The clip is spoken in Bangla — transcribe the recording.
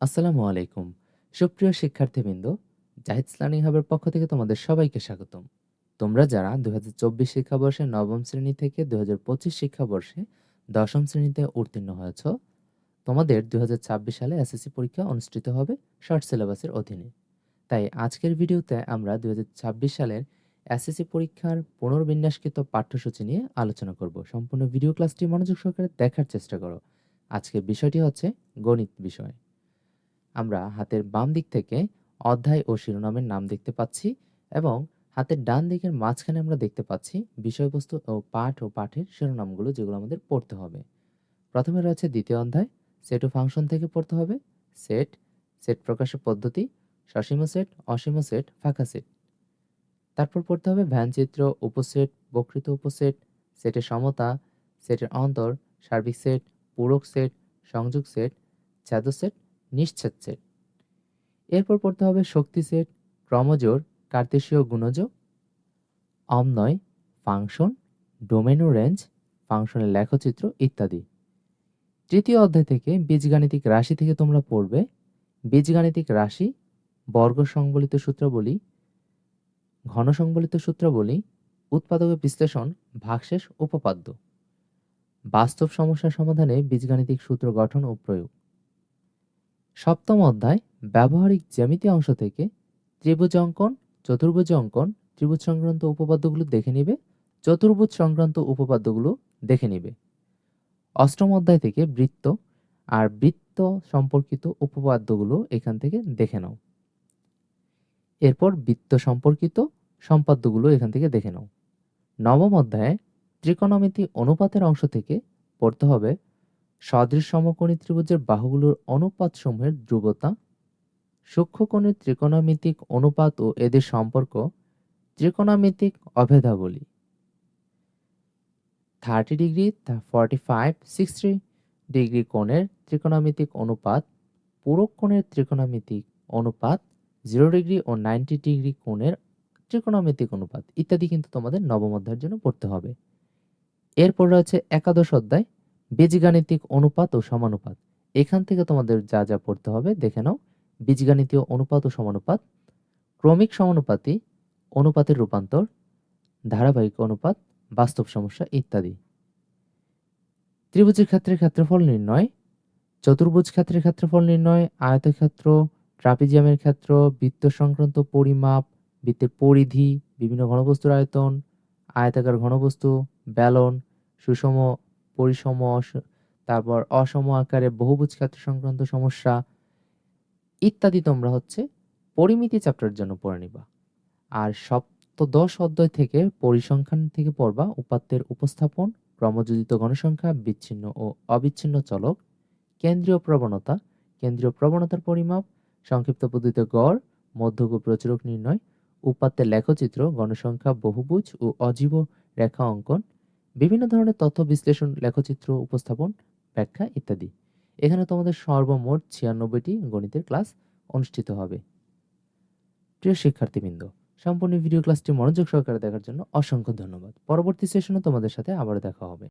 আসসালামু আলাইকুম। সুপ্রিয় শিক্ষার্থীবৃন্দ, জাহিদ লার্নিং হাবের পক্ষ থেকে তোমাদের সবাইকে স্বাগতম। তোমরা যারা দু হাজার চব্বিশ শিক্ষাবর্ষে নবম শ্রেণি থেকে দু হাজার পঁচিশ শিক্ষাবর্ষে দশম শ্রেণীতে উত্তীর্ণ হয়েছ, তোমাদের দু হাজার ছাব্বিশ সালে এসএসসি পরীক্ষা অনুষ্ঠিত হবে শর্ট সিলেবাসের অধীনে। তাই আজকের ভিডিওতে আমরা দু হাজার ছাব্বিশ সালের এসএসসি পরীক্ষার পুনর্বিন্যাসকৃত পাঠ্যসূচি নিয়ে আলোচনা করব। সম্পূর্ণ ভিডিও ক্লাসটি মনোযোগ সহকারে দেখার চেষ্টা করো। আজকের বিষয়টি হচ্ছে গণিত বিষয়। আমরা হাতের বাম দিক থেকে অধ্যায় ও শিরোনামের নাম দেখতে পাচ্ছি এবং হাতের ডান দিকের মাঝখানে আমরা দেখতে পাচ্ছি বিষয়বস্তু ও পাঠ ও পাঠের শিরোনামগুলো যেগুলো আমাদের পড়তে হবে। প্রথমে রয়েছে দ্বিতীয় অধ্যায় সেট ও ফাংশন থেকে পড়তে হবে। সেট সেট প্রকাশের পদ্ধতি, সসীম সেট অসীম সেট ফাঁকা সেট তারপর পড়তে হবে ভ্যানচিত্র উপসেট, বকৃত উপসেট সেটের সমতা সেটের অন্তর, সার্বিক সেট পূরক সেট সংযোগ সেট ছেদ সেট নিশ্ছেদ সেট। এরপর পড়তে হবে শক্তি সেট, ক্রমজোড় কার্তেশীয় গুণজ অমনয় ফাংশন ডোমেন রেঞ্জ, ফাংশনের লেখচিত্র ইত্যাদি। তৃতীয় অধ্যায় থেকে বীজগাণিতিক রাশি থেকে তোমরা পড়বে। বীজগাণিতিক রাশি বর্গ সংবলিত সূত্রাবলী ঘন সংবলিত সূত্রাবলী উৎপাদকের বিশ্লেষণ, ভাগশেষ, উপপাদ্য। বাস্তব সমস্যার সমাধানে বীজগাণিতিক সূত্র গঠন ও প্রয়োগ। সপ্তম অধ্যায়, ব্যবহারিক জ্যামিতি অংশ থেকে ত্রিভুজ অঙ্কন চতুর্ভুজ অঙ্কন ত্রিভুজ সংক্রান্ত উপপাদ্যগুলো দেখে নিবে চতুর্ভুজ সংক্রান্ত উপপাদ্যগুলো দেখে নিবে। অষ্টম অধ্যায় থেকে বৃত্ত আর বৃত্ত সম্পর্কিত উপপাদ্যগুলো এখান থেকে দেখে নাও। এরপর বৃত্ত সম্পর্কিত সম্পাদ্যগুলো এখান থেকে দেখে নাও। নবম অধ্যায়ে, ত্রিকোণমিতি অনুপাতের অংশ থেকে পড়তে হবে সদৃশ সমকোণী ত্রিভুজের বাহুগুলোর অনুপাত অনুপাতসমূহের ধ্রুবতা, সূক্ষ্মকোণের ত্রিকোণমিতিক অনুপাত ও এদের সম্পর্ক, ত্রিকোণমিতিক অভেদাবলী। Thirty degree forty five, sixty degree কোণের ত্রিকোণমিতিক অনুপাত, পূরক কোণের ত্রিকোণমিতিক অনুপাত, জিরো ডিগ্রি ও নাইনটি ডিগ্রি কোণের ত্রিকোণমিতিক অনুপাত। ইত্যাদি কিন্তু তোমাদের নবম অধ্যায়ের জন্য পড়তে হবে। এরপর রয়েছে একাদশ অধ্যায়। বীজগাণিতিক অনুপাত ও সমানুপাত। এখান থেকে তোমাদের যা যা পড়তে হবে দেখে নাও। বীজগাণিতীয় অনুপাত ও সমানুপাত, ক্রমিক সমানুপাতি, অনুপাতের রূপান্তর, ধারাবাহিক অনুপাত, বাস্তব সমস্যা ইত্যাদি। ত্রিভুজের ক্ষেত্রে ক্ষেত্রফল নির্ণয়, চতুর্ভুজ ক্ষেত্রের ক্ষেত্রফল নির্ণয়, আয়তক্ষেত্র, ট্রাপিজিয়ামের ক্ষেত্র, বৃত্ত সংক্রান্ত পরিমাপ, বৃত্তের পরিধি, বিভিন্ন ঘনবস্তুর আয়তন, আয়তাকার ঘনবস্তু, ব্যালন, সুষম পরিসম তারপর অসম আকারে বহুভুজ ক্ষেত্র সংক্রান্ত সমস্যা ইত্যাদি তোমরা হচ্ছে পরিমিতি চ্যাপ্টারের জন্য পড়ে নিবা। আর সপ্তদশ অধ্যায় থেকে পরিসংখ্যান থেকে পড়বা উপাত্তের উপস্থাপন, ক্রমযোজিত গণসংখ্যা, বিচ্ছিন্ন ও অবিচ্ছিন্ন চলক, কেন্দ্রীয় প্রবণতা, কেন্দ্রীয় প্রবণতার পরিমাপ, সংক্ষিপ্ত পদ্ধতিতে গড় মধ্যক প্রচুরক নির্ণয়, উপাত্তের লেখচিত্র, গণসংখ্যা, বহুভুজ ও অজীব রেখা অঙ্কন বিভিন্ন ধরনের তথ্য বিশ্লেষণ, লেখচিত্র, উপস্থাপন, ব্যাখ্যা ইত্যাদি। এখানে তোমাদের সর্বমোট ছিয়ানব্বইটি গণিতের ক্লাস অনুষ্ঠিত হবে। প্রিয় শিক্ষার্থীবৃন্দ, সম্পূর্ণ ভিডিও ক্লাসটি মনোযোগ সহকারে দেখার জন্য অসংখ্য ধন্যবাদ। পরবর্তী সেশনে তোমাদের সাথে আবার দেখা হবে।